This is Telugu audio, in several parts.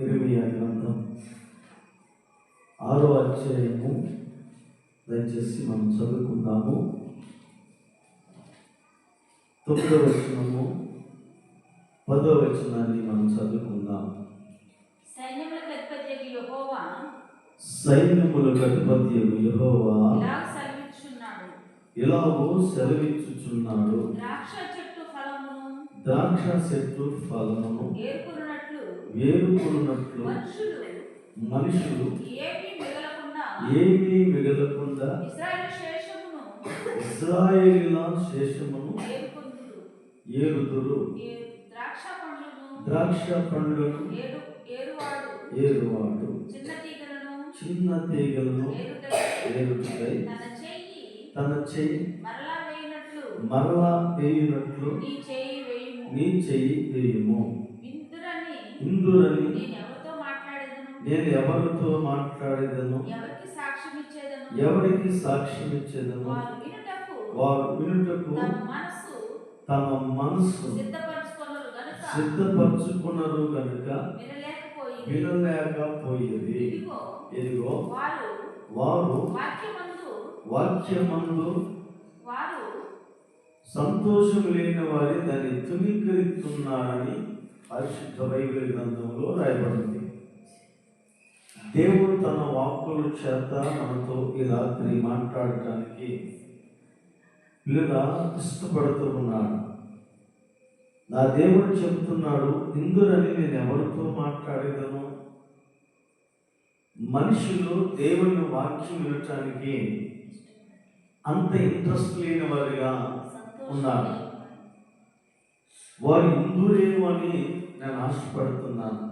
ఇరవై గ్రంథం ఆరో అధ్యాయము. దయచేసి మనం చదువుకుందాము. తొమ్మిదో వచనము పదో వచనాన్ని మనం చదువుకుందాం. సైన్యములకు అధిపతి యెహోవా. ఇలా సెలవిచ్చుచున్నాడు. ద్రాక్ష చెట్టు ఫలమును. ద్రాక్ష చెట్టు ఫలమును వేరుకున్నట్లు మనుషులు ఏమీ మిగలకుండా ఇస్రాయేలీల శేషమును ఏర్కొందురు ఏరుదురు ఏ ద్రాక్ష పండ్లను ఏరువాడు. చిన్న తీగలను ఏరుటకై తన చెయ్యి మరలా వేయునట్లు. నీ చెయ్యి వేయుము. నీ చెయ్యి వేయుము విందురని ఇందురని నేను ఎవరితో మాట్లాడేదను? ఎవరికి సాక్ష్యం ఇచ్చేదను? వారు వినుటకు తమ మనసు తమ మనసు సిద్ధపరచుకున్నారు కనుక వినలేకపోయి వినలేకపోయేది ఇదిగో వారు వాక్యమందు సంతోషం లేని వారి దాన్ని తునీకరిస్తున్నారని పరిశుద్ధ బైబిల్ గ్రంథంలో రాయబడింది. దేవుడు తన వాక్కుల చేత మనతో ఈ రాత్రి మాట్లాడటానికి పిల్లగా ఇష్టపడుతూ ఉన్నాడు నా దేవుడు చెబుతున్నాడు ఇందురని నేను ఎవరితో మాట్లాడేదను? మనుషులు దేవుని వాక్యం వినటానికి అంత ఇంట్రెస్ట్ లేని వారిగా ఉన్నారు. వారు హిందువులేమో అని నేను ఆశపడుతున్నాను.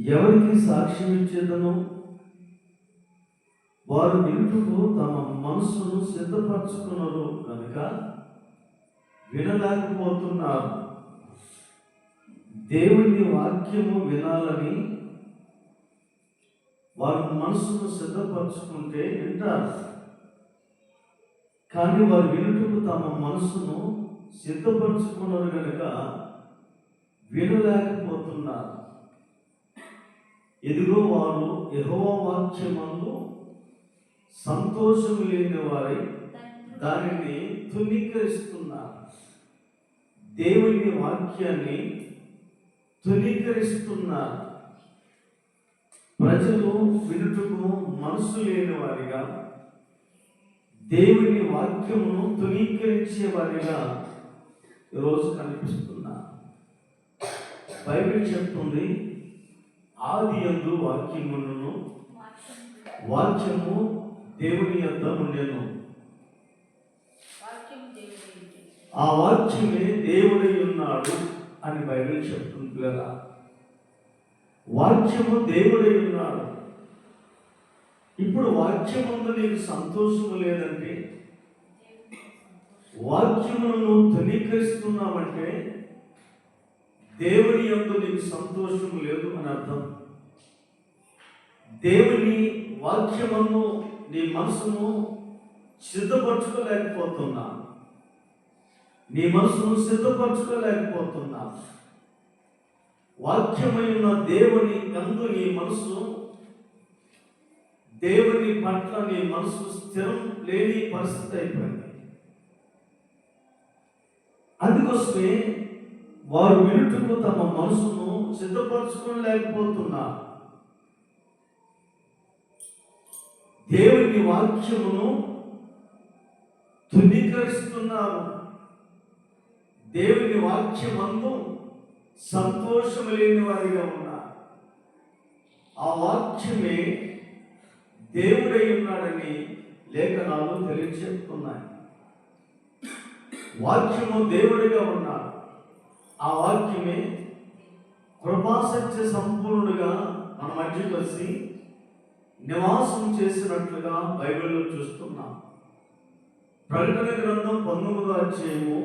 ఎవరికి సాక్ష్యం ఇచ్చేదను? వారు వింటుకు తమ మనసును సిద్ధపరచుకున్నారు కనుక వినలేకపోతున్నారు. దేవుని వాక్యము వినాలని వారి మనసును సిద్ధపరచుకుంటే వింటారు. కానీ వారు వినుటకు తమ మనసును సిద్ధపరచుకున్నారు కనుక వినలేకపోతున్నారు ఎదుగు వారు యహోవాక్యమందు సంతోషం లేని వారై దానిని తునీకరిస్తున్నారు దేవుని వాక్యాన్ని తునీకరిస్తున్నారు ప్రజలు వినుటకు మనసు లేని వారిగా దేవుని వాక్యమును తునీకరించే వారిగా ఈరోజు కనిపిస్తున్నారు బైబిల్ చెప్తుంది ఆది యందు వాక్యములను వాక్యము దేవుని యొద్ద ఉండెను ఆ వాక్యమే దేవుడై ఉన్నాడు అని బైబిల్ చెప్తుంది పిల్లరా వాక్యము దేవుడై ఉన్నాడు. ఇప్పుడు వాక్యమందు నీకు సంతోషము లేదంటే వాక్యమును నువ్వు దేవుని యందు నీకు సంతోషం లేదు అని అర్థం. దేవుని వాక్యమును నీ మనసును సిద్ధపరచుకోలేకపోతున్నా. నీ మనసును సిద్ధపరచుకోలేకపోతున్నా. వాక్యమైన దేవుని యందు నీ మనసు దేవుని పట్ల నీ మనసు స్థిరం లేని పరిస్థితి అయిపోయింది. అందుకోసమే వారు వినుటకు తమ మనసును సిద్ధపరచుకోలేకపోతున్నారు దేవుని వాక్యమును తునీకరిస్తున్నారు దేవుని వాక్యమందు సంతోషం లేని వారిగా ఉన్నారు. ఆ వాక్యమే దేవుడై ఉన్నాడని లేఖనాలు తెలియచెప్తున్నాయి వాక్యము దేవుడిగా ఉన్నాడు ఆ వాక్యమే కృపాసత్య సంపూర్ణుడుగా మన మధ్యకు వచ్చి నివాసం చేసినట్లుగా బైబిల్లో చూస్తున్నాం. ప్రకటన గ్రంథం పంతొమ్మిదో అధ్యాయము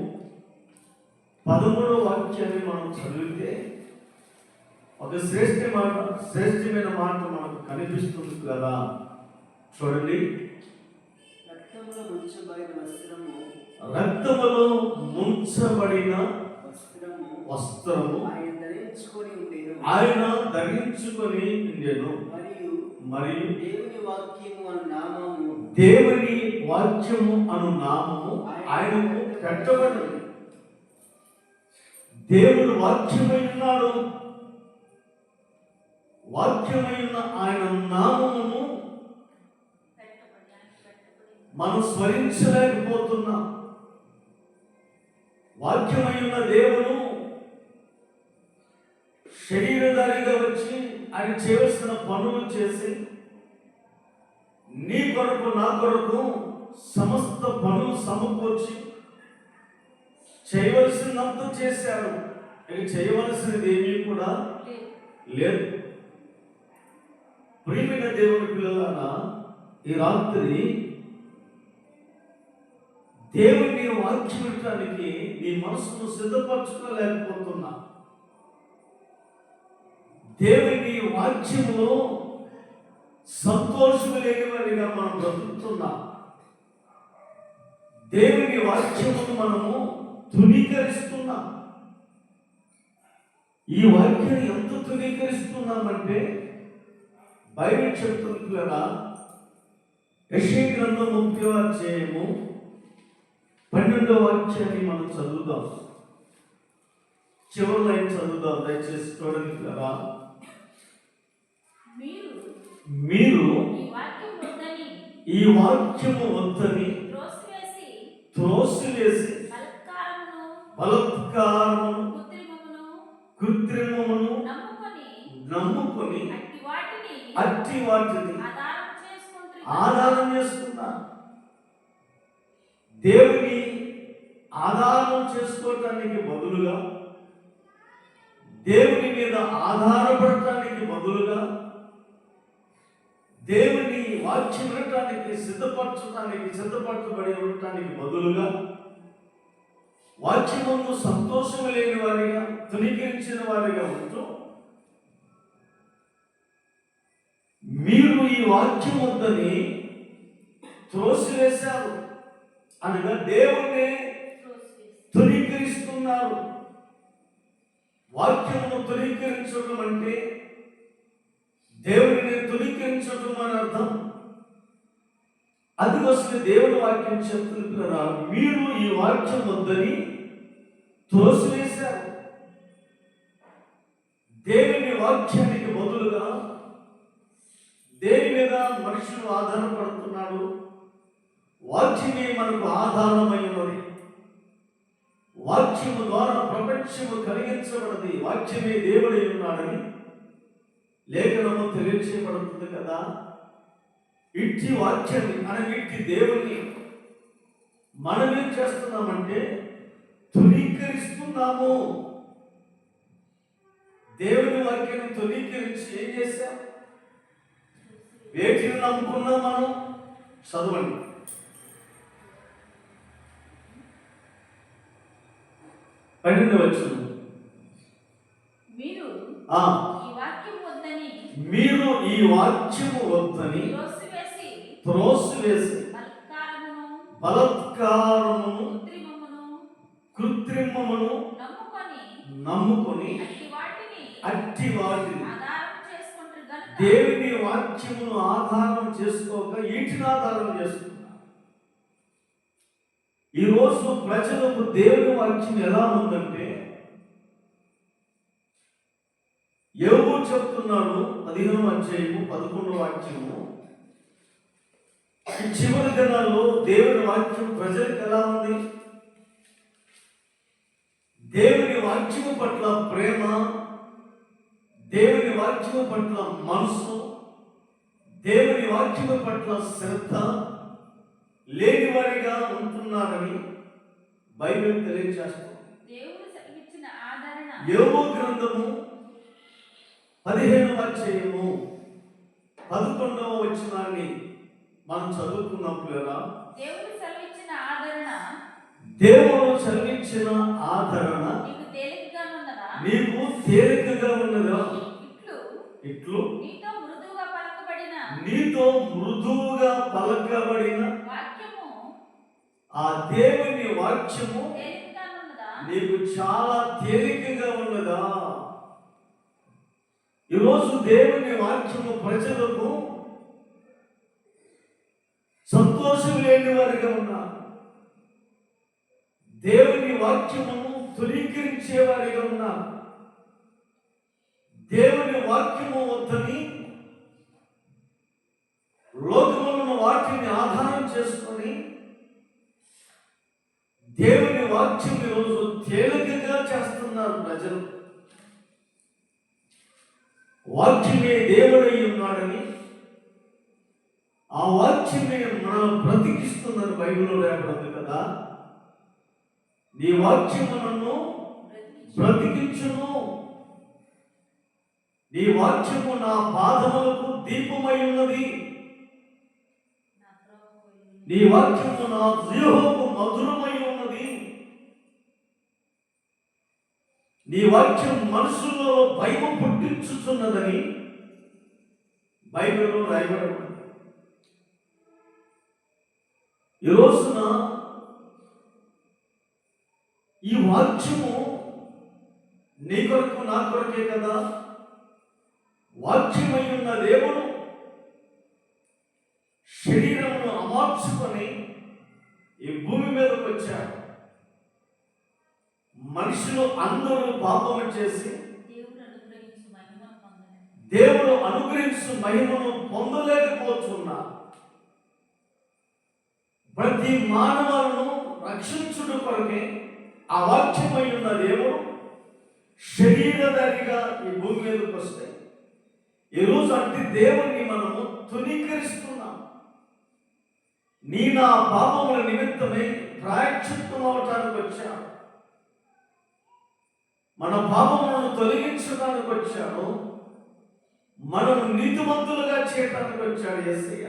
పదమూడో వాక్యాన్ని మనం చదివితే ఒక శ్రేష్ఠ మాట శ్రేష్టమైన మాట మనకు కనిపిస్తుంది కదా. చూడండి. రక్తములో ముంచబడిన వస్త్రము ఆయనదనే ధరించుకొని ఉండేను. ఆయన ధరించుకొని ఉండెను. మరియు మరియు దేవుని వాక్యము అను నామము దేవుని వాక్యము అను నామము ఆయనకు పెట్టబడింది దేవుడు వాక్యమై ఉన్నాడు వాక్యమై ఉన్న ఆయన నామమును ఆయన మనం స్మరించలేకపోతున్నాం. వాక్యమై ఉన్న దేవుడు శరీరధారిగా వచ్చి ఆయన చేయవలసిన పనులు చేసి నీ కొరకు నా కొరకు సమస్త పనులు సమకూర్చి చేయవలసినంత చేశాడు ఇక చేయవలసినది ఏమీ కూడా లేదు. ప్రియమైన దేవుని పిల్లలారా ఈ రాత్రి దేవుని వాక్యం వినటానికి నీ మనసును సిద్ధపరచుకోలేకపోతున్నా. దేవుని వాక్యములో సంతోషము లేనివారిగా మనం బ్రతుకుతున్నాం. దేవుని వాక్యమును మనము తృణీకరిస్తున్నాం. ఈ వాక్యాన్ని ఎంత తృణీకరిస్తున్నామంటే బైబిల్ చెప్తుంది కదా యశ్వ గ్రంథం ముఖ్య అధ్యాయము పన్నెండో వాక్యాన్ని మనం చదువుదాం. చివరి లైన్ చదువుదాం దయచేసి చూడండి కదా మీరు ఈ వాక్యము వద్దని త్రోసివేసి బలత్కారమును కృత్రిమమును నమ్ముకొని అట్టి వాటిని ఆధారం చేసుకున్నా దేవుని ఆధారం చేసుకోవటానికి బదులుగా దేవుని మీద ఆధారపడటానికి బదులుగా దేవుని వాక్యం వినటానికి సిద్ధపరచడానికి సిద్ధపరచబడి ఉండటానికి బదులుగా వాక్యమందు సంతోషం లేని వారిగా తునీకరించిన వారిగా ఉంటూ మీరు ఈ వాక్యం వద్దని త్రోసివేశారు అనగా దేవుణ్ణి త్రోసివేసి తునీకరిస్తున్నారు వాక్యమును తునీకరించడం అంటే దేవుడిని తునీకరించడం అని అర్థం అది వస్తే దేవుని వాక్యం చెప్తుంది మీరు ఈ వాక్యం వద్దని త్రోసివేశారు దేవుని వాక్యానికి బదులుగా దేని మీద మనుషులు ఆధారపడుతున్నాడు? వాక్యమే మనకు ఆధారమై ఉన్నది వాక్యము ద్వారా ప్రపంచము కలిగించబడది. వాక్యమే దేవుడై ఉన్నాడని లేఖనము తెలియచేయబడుతుంది కదా? ఇట్టి వాక్యాన్ని మనం ఇట్టి దేవుని మనం ఏం చేస్తున్నామంటే తునీకరిస్తున్నాము దేవుని వాక్యాన్ని తునీకరించి ఏం చేశాం? వేటిని నమ్ముకున్నాం మనం? చదవండి. పన్నెండు వచ్చిన మీరు ఆ ఈ వాక్యం వద్దని మీరు ఈ వాక్యము వద్దని త్రోసివేసి బలత్కారమును కృత్రిమమును నమ్ముకొని అట్టి వాటిని దేవుని వాక్యమును ఆధారం చేసుకోక వీటిని ఆధారం చేసుకున్నారు ఈరోజు ప్రజలకు దేవుని వాక్యం ఎలా ఉందంటే యోగు చెప్తున్నాడు పదిహేను అధ్యాయము పదకొండవ వాక్యము. ఈ చివరి దినాల్లో దేవుని వాక్యం ప్రజలకు ఎలా ఉంది? దేవుని వాక్యము పట్ల ప్రేమ దేవుని వాక్యము పట్ల మనసు దేవుని వాక్యము పట్ల శ్రద్ధ లేని వారిగా ఉంటున్నారని బైబిల్ తెలియజేస్తుంది యోగో గ్రంథము పదిహేను అధ్యాయము పదకొండవ వచనాన్ని మనం చదువుకున్నప్పుడు ఎలా దేవుడు సెలవిచ్చిన ఆదరణ. దేవుడు చదివించిన ఆదరణ నీకు తేలికగా ఉన్నదా? ఇట్లు. ఇట్లు. నీతో మృదువుగా పలకబడిన. నీతో మృదువుగా పలకబడిన వాక్యము ఆ దేవుని వాక్యము నీకు చాలా తేలికగా ఉన్నదా? ఈరోజు దేవుని వాక్యము ప్రజలకు సంతోషం లేని వారిగా ఉన్నారు. దేవుని వాక్యమును తులీకరించే వారిగా ఉన్నారు. దేవుని వాక్యము వద్దని లోకములను వాక్యాన్ని ఆధారం చేసుకొని దేవుని వాక్యం ఈరోజు తేలికగా చేస్తున్నారు ప్రజలు. వాక్యమే దేవుడై ఉన్నాడని ఆ వాక్యమే మనం బ్రతికిస్తుందని బైబిల్లో లేపడింది కదా. నీ వాక్యము నన్ను బ్రతికించును. నీ వాక్యము నా పాదములకు దీపమై ఉన్నది. నీ వాక్యము నా జీవకు మధురమై ఉన్నది నీ వాక్యం మనసులో భయం పుట్టించుతున్నదని బైబిల్లో రాయబడి ఈ రోజున ఈ వాక్యము నీ కొరకు నా కొరకే కదా? వాక్యమై ఉన్న దేవుడు శరీరమును అమార్చుకొని ఈ భూమి మీదకి వచ్చాడు. మనుషులు అందరూ పాపము చేసి దేవుడు అనుగ్రహించు మహిమను పొందలేకపోతున్నా ప్రతి మానవులను రక్షించుడు కొరకే ఆ వాక్యమై ఉన్న దేవుడు శరీరధారిగా ఈ భూమి మీదకి వస్తే ఈరోజు అంటే దేవుణ్ణి మనము తునీకరిస్తున్నాం నీ నా పాపముల నిమిత్తమే ప్రాయశ్చిత్తం అవటానికి వచ్చాను మన పాపములను తొలగించడానికి వచ్చాడు. మనం నీతిమంతులుగా చేయడానికి వచ్చాడు ఎస్ఐ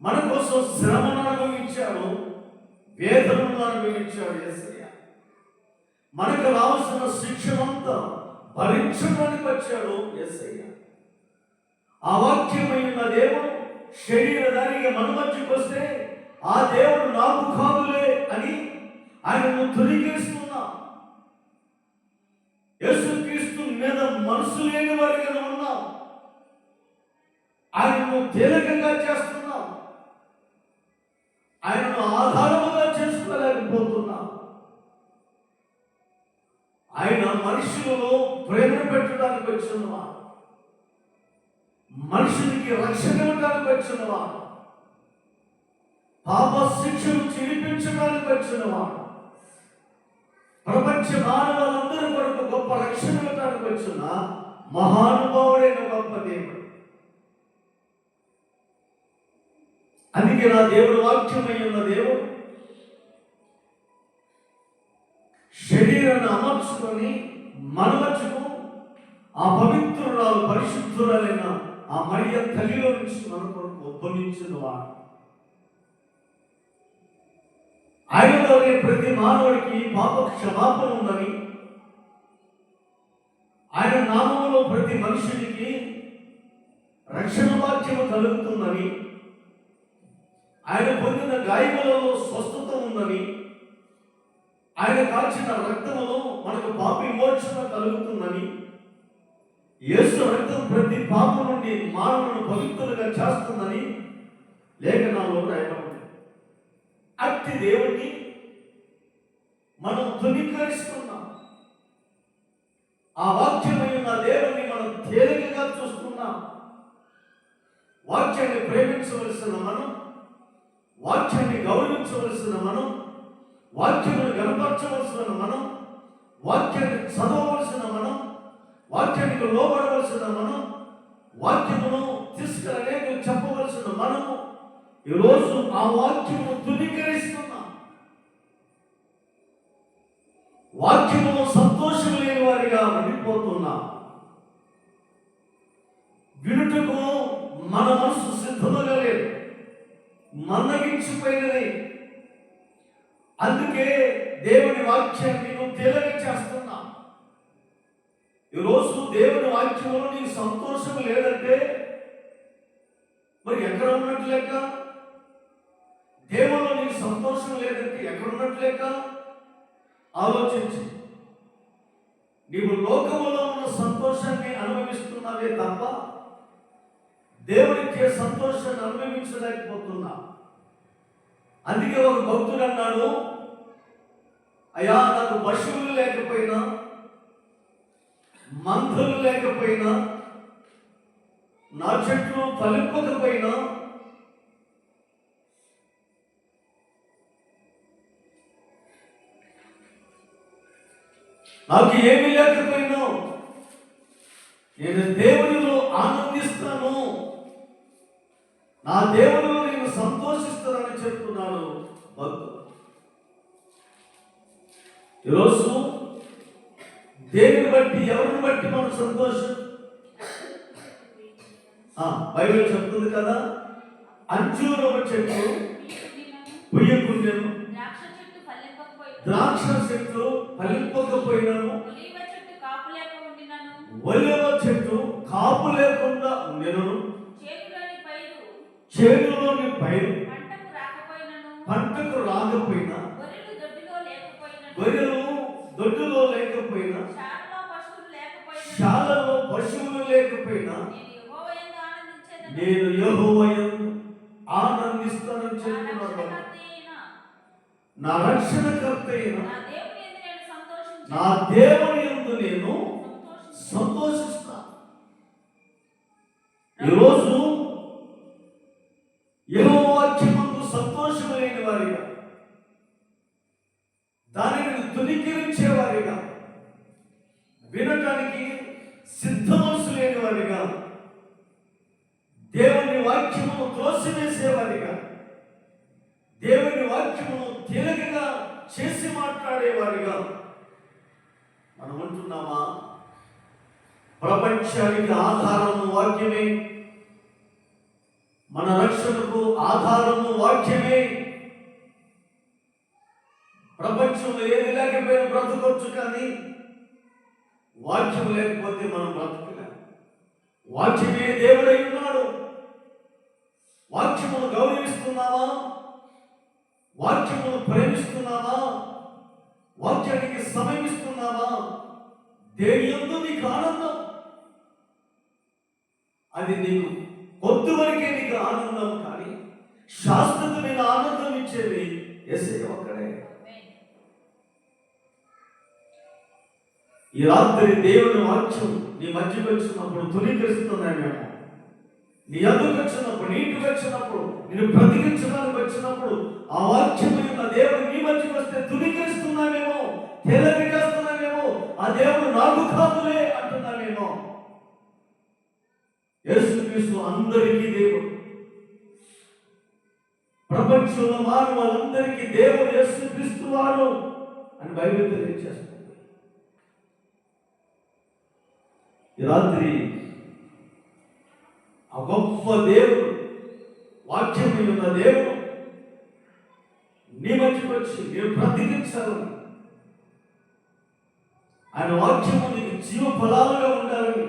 మన కోసం శ్రమను అనుభవించాడు. వేదనను అనుభవించాడు ఎస్ఐ మనకు రావాల్సిన శిక్షణంతా భరించడానికి వచ్చాడు ఎస్ఐ ఆ వాక్యమైన దేవుడు శరీరధారిగా మన మధ్యకు వస్తే ఆ దేవుడు నాకు కాదులే అని ఆయనను తొలగిస్తూ మీద మనసు లేని వారిగా ఉన్నాం ఆయనను తేలికగా చేస్తున్నాం ఆయనను ఆధారముగా చేసుకోలేకపోతున్నాం ఆయన మనుషులలో ప్రేమ పెట్టడానికి వచ్చినవా? మనుషునికి రక్షణ ఇవ్వడానికి వచ్చినవా? పాప శిక్షను చిరిపించడానికి వచ్చినవాడు ప్రపంచ మానవులందరూ కొరకు గొప్ప రక్షణ ఇవ్వడానికి వచ్చిన మహానుభావుడైన గొప్ప దేవుడు. అందుకే నా దేవుడు వాక్యమై ఉన్న దేవుడు శరీరాన్ని అమర్చుకొని మనవచ్చుకు ఆ పవిత్రురాలు పరిశుద్ధురాలైన ఆ మరియ తల్లిలో నుంచి మన కొరకు ఉద్భవించిన వాడు. ఆయనలోనే ప్రతి మానవుడికి పాప క్షమాపణ ఉందని ఆయన నామంలో ప్రతి మనుషుడికి రక్షణ వాక్యము కలుగుతుందని ఆయన పొందిన గాయములలో స్వస్థత ఉందని ఆయన కాల్చిన రక్తములో మనకు పాప విమోచన కలుగుతుందని యేసు రక్తం ప్రతి పాపం నుండి మానవులను పవిత్రులుగా చేస్తుందని లేఖనాల్లో రాయబడింది అట్టి దేవుణ్ణి మనం ధృవీకరిస్తున్నాం. ఆ వాక్యమైన దేవుణ్ణి మనం తేలికగా చూస్తున్నాం. వాక్యాన్ని ప్రేమించవలసిన మనం వాక్యాన్ని గౌరవించవలసిన మనం వాక్యమును గనపరచవలసిన మనం వాక్యాన్ని చదవవలసిన మనం వాక్యానికి లోబడవలసిన మనం వాక్యమును తీసుకురలేక చెప్పవలసిన మనము ఈరోజు ఆ వాక్యము తునీకరిస్తున్నాం వాక్యములో సంతోషం లేని వారిగా ఉండిపోతున్నాం. వినుటకు మన మనసు సిద్ధముగా లేదు. మన్నగించిపోయినది. అందుకే దేవుని వాక్యాన్ని నువ్వు తేలిక చేస్తున్నా. ఈరోజు దేవుని వాక్యంలో నీకు సంతోషం లేదంటే మరి ఎక్కడ ఉన్నట్లు లెక్క? సంతోషం లేదంటే ఎక్కడ ఉన్నట్లు ఆలోచించి. నీవు లోకములో ఉన్న సంతోషాన్ని అనుభవిస్తున్నావే తప్ప దేవుడిచ్చే సంతోషాన్ని అనుభవించలేకపోతున్నా. అందుకే ఒక భక్తుడు అన్నాడు అయ్యా నాకు పశువులు లేకపోయినా మంత్రులు లేకపోయినా నా చెట్లు ఫలింపకపోయినా నాకు ఏమీ లేకపోయినా నేను దేవునిలో ఆనందిస్తాను. నా దేవునిలో నేను సంతోషిస్తానని చెప్తున్నాడు భక్తుడు. ఈరోజు దేనిని బట్టి ఎవరిని బట్టి మనం సంతోషం? బైబిల్ చెప్తుంది కదా అంజూరవ చెట్టు పుయ్యకుండెను ద్రాక్ష చెట్టు ఫలింపకపోయినను. ఒలీవ చెట్టు కాపు లేకుండా ఉండెను చేనులోని పైరు పంటకు రాకపోయినా. గొర్రెలు దొడ్డిలో లేకపోయినా. శాలలో పశువులు లేకపోయినా. నేను యెహోవా యందు ఆనందించేదను నేను యెహోవాయందు ఆనందిస్తానని నా చెప్తున్నాడు. రక్షణకర్త అయిన. నా రక్షణకర్త అయిన. నా దేవుని యందు నేను సంతోషించి ప్రపంచంలో ఏది లేకపోయినా బ్రతకొచ్చు కానీ వాక్యం లేకపోతే మనం బ్రతకలే. వాక్యమే దేవుడై ఉన్నాడు. వాక్యమును గౌరవిస్తున్నావా? వాక్యమును ప్రేమిస్తున్నావా? వాక్యానికి సమయమిస్తున్నావా దేని ఎందు నీకు ఆనందం? అది నీకు కొద్ది వరకే నీకు ఆనందం కానీ శాశ్వతమైన ఆనందం ఇచ్చేది ఎస్ఐ ఒక్కడే. ఈ రాత్రి దేవుని వాక్యం నీ మధ్యకు వచ్చినప్పుడు తునీకరిస్తున్నామేమో నీ అందుకు వచ్చినప్పుడు నీటికి వచ్చినప్పుడు నేను బ్రతికించడానికి వచ్చినప్పుడు ఆ వాక్యం యొక్క దేవుడు నీ మధ్యకు వస్తే తునీకరిస్తున్నామేమో తేలిక ఆ దేవుడు నాకు కాదులే అంటున్నామేమో యేసుక్రీస్తు అందరికీ దేవుడు. ప్రపంచంలో మానవులందరికీ దేవుడు యేసుక్రీస్తు వారు అని బైబిల్ తెలియజేస్తుంది ఈ రాత్రి ఆ గొప్ప దేవుడు వాక్యం ఉన్న దేవుడు నీ మధ్యకి వచ్చి నేను బ్రతికించాలని ఆయన వాక్యము నీకు జీవ ఫలాలుగా ఉండాలని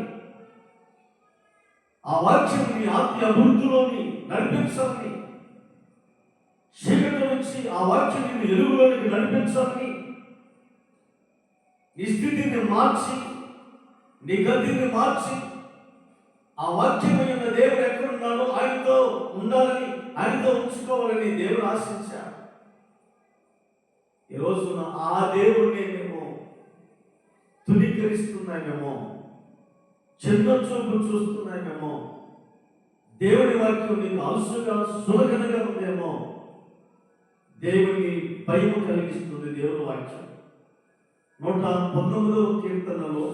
ఆ వాక్యం నీ ఆత్మీయ అభివృద్ధిలోని నడిపించాలని చీకటి నుంచి ఆ వాక్యం నిన్ను ఎలుగులోనికి నడిపించాలని నీ స్థితిని మార్చి నీ గతిని మార్చి ఆ వాక్యమైన దేవుడు ఎక్కడున్నాడో ఆయనతో ఉండాలని ఆయనతో ఉంచుకోవాలని దేవుడు ఆశించాడు. ఈరోజు ఆ దేవుడిని మేము తునీకరిస్తున్నామేమో చిన్న చూపు చూస్తున్నామేమో దేవుడి వాక్యం నీకు అలసుగా సులకనగా ఉందేమో దేవుని భయము కలిగిస్తుంది దేవుని వాక్యం. నూట పంతొమ్మిదవ కీర్తనలో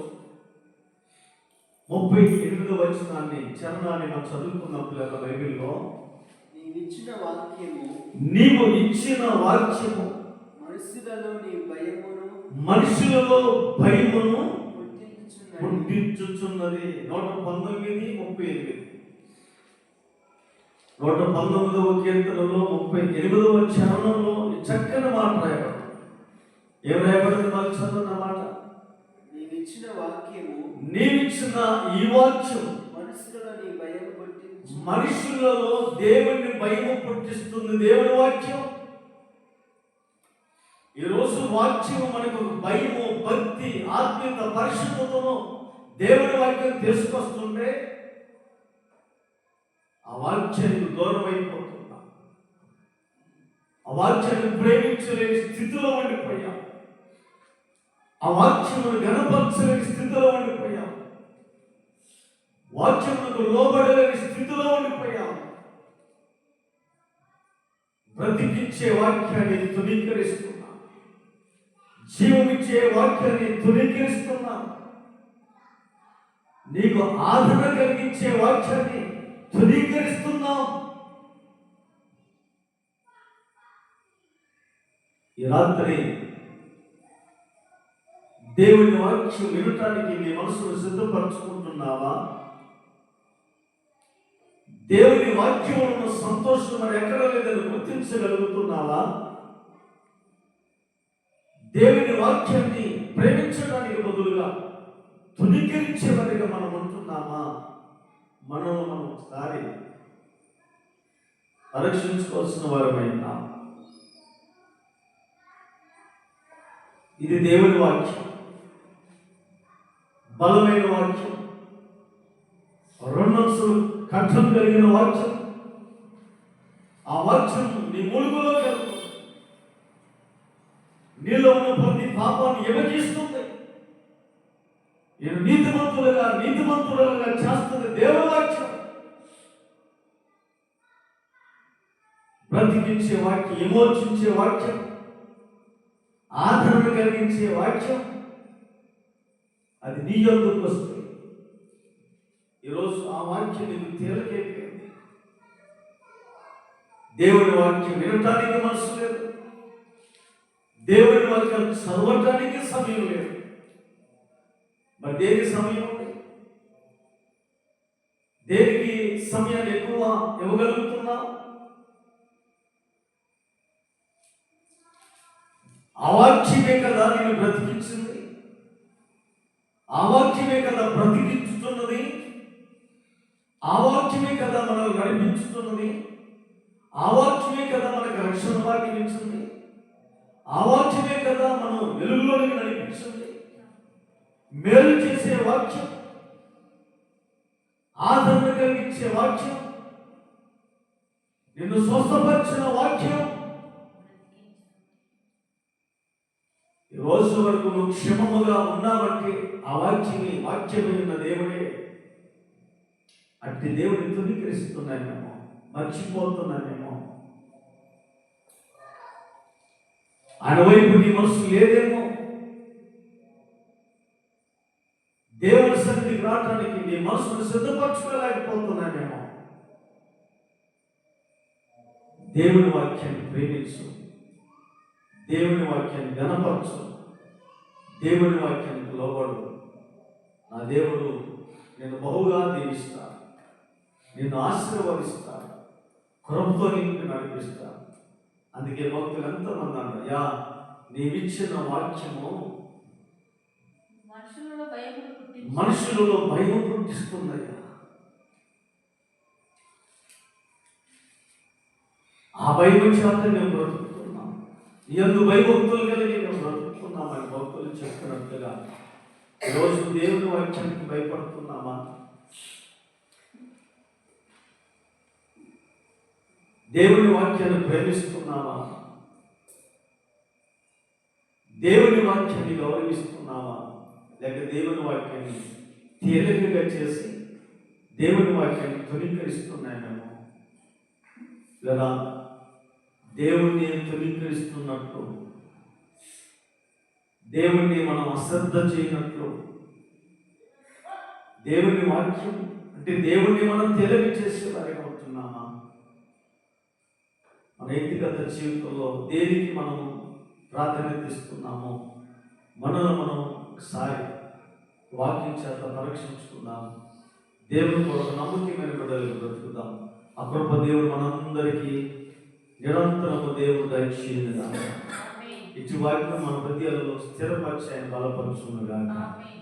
ముప్పై ఎనిమిదవ వచనాన్ని చరణాన్ని మనం చదువుకున్నప్పుడు బైబిల్లో. నీవిచ్చిన వాక్యము నీవు ఇచ్చిన వాక్యము మనుషులలో నీ భయమును మనుషులలో భయమును పుట్టించుచున్నది నూట పంతొమ్మిది ముప్పై ఎనిమిది. నూట పంతొమ్మిదవ కీర్తనలో ముప్పై ఎనిమిదవ చరణంలో చక్కని మాట రాయబడింది. ఏం రాయబడింది? చదువున్న మాట. నీవిచ్చిన వాక్యము నీవిచ్చిన ఈ వాక్యం మనుషులలో నీ భయం పుట్టించు మనుషులలో దేవుని భయము పుట్టిస్తుంది. దేవుని వాక్యం ఈరోజు వాక్యం మనకు భయము భక్తి ఆత్మీయత పరిశుద్ధతను దేవుని వాక్యం తీసుకొస్తుంటే ఆ వాక్యానికి దూరం అయిపోతున్నా ఆ వాక్యాన్ని ప్రేమించలేని స్థితిలో ఉండిపోయాం. ఆ వాక్యమును గణపరచలేని స్థితిలో ఉండిపోయాం. వాక్యములకు లోబడలేని స్థితిలో ఉండిపోయాం. బ్రతికించే వాక్యాన్ని తునీకరిస్తున్నా జీవమిచ్చే వాక్యాన్ని తునీకరిస్తున్నా నీకు ఆదరణ కలిగించే వాక్యాన్ని తునీకరిస్తున్నాం ఈ రాత్రి దేవుని వాక్యం వినటానికి నీ మనసును సిద్ధపరచుకుంటున్నావా? దేవుని వాక్యములను సంతోషం మరి ఎక్కడ లేదని గుర్తించగలుగుతున్నావా? దేవుని వాక్యాన్ని ప్రేమించడానికి బదులుగా తునీకరించేవారిగా మనం ఉంటున్నామా? మనం మనం ఒకసారి పరీక్షించుకోవాల్సిన వారమైనా ఇది దేవుని వాక్యం. బలమైన వాక్యం. రెండంశులు కంఠం కలిగిన వాక్యం. ఆ వాక్యం నీ ములుగులో నీలో ఉన్న ప్రతి పాపాన్ని ఎమగీస్తుంది నేను నీతిమంతులుగా నీతిమంతులుగా చేస్తుంది దేవవాక్యం. బ్రతికించే వాక్యం విమోచించే వాక్యం. ఆదరణ కలిగించే వాక్యం. అది నీ యొక్కకు వస్తుంది. ఈరోజు ఆ వాక్యం నేను తేలికైపోయింది దేవుని వాక్యం వినటానికి మనసు లేదు. దేవుని వాక్యం చదవటానికి సమయం లేదు. మరి దేనికి సమయం ఉంది? దేనికి సమయాన్ని ఎక్కువ ఇవ్వగలుగుతున్నావు? ఆ కదా నేను బ్రతికించింది. ఆ కదా బ్రతికించుతున్నది ఆ కదా మనల్ని నడిపించుతున్నది. ఆ కదా మనకు రక్షణ వాక్యం ఇచ్చింది. కదా మనం వెలుగులోనికి నడిపించింది. మేలు చేసే వాక్యం ఆదరణ కలిగించే వాక్యం నిన్ను స్వస్థపరిచిన వాక్యం రోజు వరకు నువ్వు క్షమముగా ఉన్నావంటే ఆ వాక్యమే వాక్యమే ఉన్న దేవుడే. అట్టి దేవుని తునీకరిస్తున్నానేమో మర్చిపోతున్నానేమో. అనవైపు నీ మనసు లేదేమో. దేవుని సన్నిధికి రావటానికి నీ మనసును సిద్ధపరచుకోలేకపోతున్నానేమో. దేవుని వాక్యాన్ని ప్రేమించు. దేవుని వాక్యాన్ని గణపరచు. దేవుని వాక్యానికి లోబడు నా దేవుడు నేను బహుగా దీవిస్తా నిన్ను ఆశీర్వదిస్తా కృపతో నిన్ను నడిపిస్తా అందుకే భక్తులు ఎంతమంది అన్నారు యా నీవిచ్చిన వాక్యము. మనుషులలో భయం పుట్టిస్తుందయ్యా. ఆ భయం చేత మేము బ్రతుకుతున్నాం. ఎందు భయభక్తులు కలిగి మేము బ్రతుకుతున్నామని భక్తులు చెప్తున్నట్లుగా ఈరోజు దేవుని వాక్యానికి భయపడుతున్నామా దేవుని వాక్యాన్ని ప్రేమిస్తున్నామా దేవుని వాక్యాన్ని గౌరవిస్తున్నామా లేక దేవుని వాక్యాన్ని తేలికగా చేసి దేవుని వాక్యాన్ని తునీకరిస్తున్నామేమో లేదా దేవుణ్ణి ధృవీకరిస్తున్నట్టు దేవుణ్ణి మనం అశ్రద్ధ చేయనట్లు. దేవుని వాక్యం అంటే దేవుణ్ణి మనం తెలివి చేసే వారిగా ఉంటున్నామా? మన వ్యక్తిగత జీవితంలో దేనికి మనం ప్రాధాన్యత ఇస్తున్నామో? మనల్ని మనం ఒకసారి వాక్యం చేత పరీక్షించుకుందాం. దేవుని కొరకు నమ్మకమైన బిడ్డలు బ్రతుకుదాం. అకృప దేవుడు మనందరికీ నిరంతరము దేవుడు దయచేయండి ఇటు వాక్యం మన హృదయాలలో స్థిరపరిచి ఆయన బలపరుచునుగా ఆమేన్.